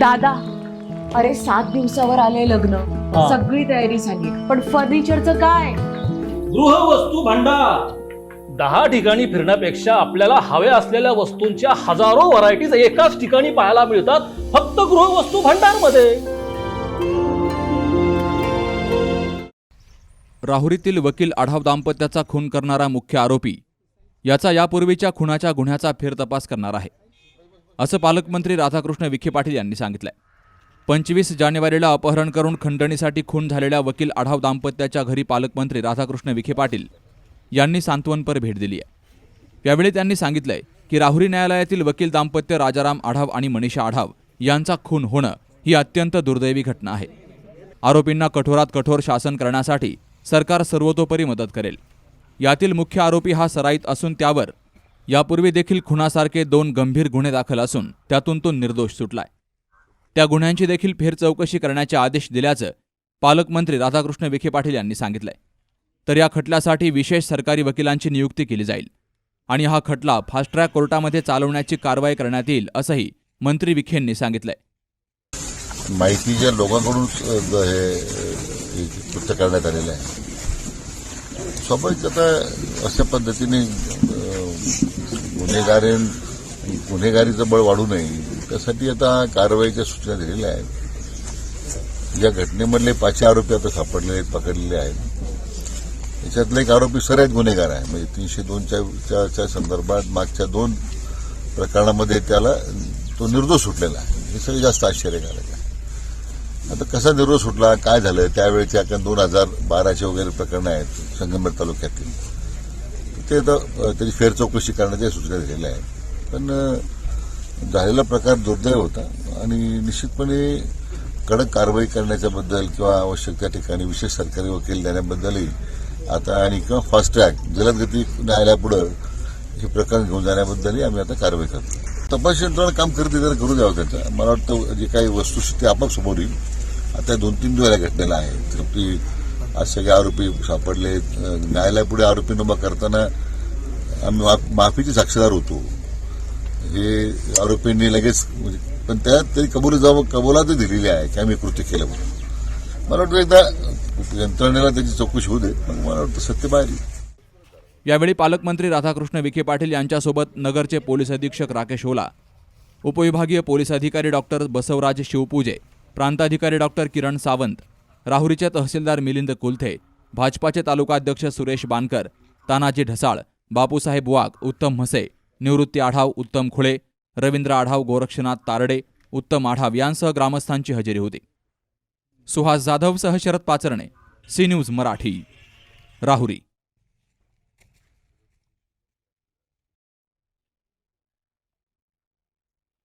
दादा अरे सात दिवसावर आले लग्न. हा. सगळी तयारी झाली. पण फर्निचरचं काय? गृहवस्तू भांडार. दहा ठिकाणी फिरण्यापेक्षा आपल्याला हव्या असलेल्या वस्तूंच्या हजारो व्हरायटीज एकाच ठिकाणी पाहायला मिळतात फक्त गृहवस्तू भांडारमध्ये राहुरीतील वकील आढाव दाम्पत्याचा खून करणारा मुख्य आरोपी याचा यापूर्वीच्या खुनाच्या गुन्ह्याचा फेरतपास करणार आहे. असं पालकमंत्री राधाकृष्ण विखे पाटील यांनी सांगितलंय. पंचवीस जानेवारीला अपहरण करून खंडणीसाठी खून झालेल्या वकील आढाव दाम्पत्याच्या घरी पालकमंत्री राधाकृष्ण विखे पाटील यांनी सांत्वनपर भेट दिली आहे. यावेळी त्यांनी सांगितलंय की राहुरी न्यायालयातील वकील दाम्पत्य राजाराम आढाव आणि मनीषा आढाव यांचा खून होणं ही अत्यंत दुर्दैवी घटना आहे. आरोपींना कठोरात कठोर शासन करण्यासाठी सरकार सर्वतोपरी मदत करेल. यातील मुख्य आरोपी हा सराईत असून त्यावर यापूर्वी देखील खुनासारखे दोन गंभीर गुन्हे दाखल असून त्यातून तो निर्दोष सुटलाय. त्या गुन्ह्यांची देखील फेरचौकशी करण्याचे आदेश दिल्याचं पालकमंत्री राधाकृष्ण विखे पाटील यांनी सांगितलंय. तर या खटल्यासाठी विशेष सरकारी वकिलांची नियुक्ती केली जाईल आणि हा खटला फास्ट ट्रॅक कोर्टामध्ये चालवण्याची कारवाई करण्यात येईल असंही मंत्री विखेंनी सांगितलंय. माहितीच्या लोकांकडून हे कृत्य करण्यात आलेलं आहे. स्वाभाविक आता अशा पद्धतीने गुन्हेगारी गुन्हेगारीचं बळ वाढू नये त्यासाठी आता कारवाईच्या सूचना दिलेल्या आहेत. या घटनेमधले पाचशे आरोपी आता सापडलेले आहेत पकडलेले आहेत. याच्यातला एक आरोपी सराईत गुन्हेगार आहे. म्हणजे तीनशे दोनच्या संदर्भात मागच्या दोन प्रकरणामध्ये त्याला तो निर्दोष सुटलेला आहे. हे सगळे जास्त आश्चर्यकारक आहे. आता कसा निर्दोष सुटला काय झालं? त्यावेळेच्या कारण दोन हजार बाराचे वगैरे प्रकरणं आहेत संगमेर तालुक्यातील. ते आता त्याची फेर चौकशी करण्याच्या सूचना दिलेल्या आहेत. पण झालेला प्रकार दुर्दैव होता आणि निश्चितपणे कडक कारवाई करण्याच्याबद्दल किंवा आवश्यक त्या ठिकाणी विशेष सरकारी वकील देण्याबद्दलही आता आणि किंवा फास्ट ट्रॅक जलदगती न्यायालयापुढं हे प्रकरण घेऊन जाण्याबद्दलही आम्ही आता कारवाई करतो. तपास यंत्रणा काम करते तर करू द्यावं त्याचं. मला वाटतं जे काही वस्तुस्थिती आपोआप समोर येईल आता दोन तीन दिवस या घटनेला आहे. तर ती आज सगळे आरोपी सापडले न्यायालयापुढे आरोपी नोंद करताना आम्ही माफीचे साक्षीदार होतो. हे आरोपींनी लगेच म्हणजे पण त्यात तरी कबुली जावं कबुलातही दिलेली आहे की आम्ही कृत्य केलं म्हणून. मला वाटतं एकदा यंत्रणेला त्याची चौकशी होऊ दे मग मला वाटतं सत्य बाहेर यावेळी पालकमंत्री राधाकृष्ण विखे पाटील यांच्यासोबत नगरचे पोलीस अधीक्षक राकेश ओला उपविभागीय पोलीस अधिकारी डॉक्टर बसवराज शिवपूजे प्रांताधिकारी डॉक्टर किरण सावंत राहुरीचे तहसीलदार मिलिंद कुलथे भाजपाचे तालुकाध्यक्ष सुरेश बानकर तानाजी ढसाळ बापूसाहेब वाघ उत्तम म्हसे निवृत्ती आढाव उत्तम खुळे रवींद्र आढाव गोरक्षनाथ तारडे उत्तम आढाव यांसह ग्रामस्थांची हजेरी होती. सुहास जाधवसह शरद पाचरणे सी न्यूज मराठी राहुरी.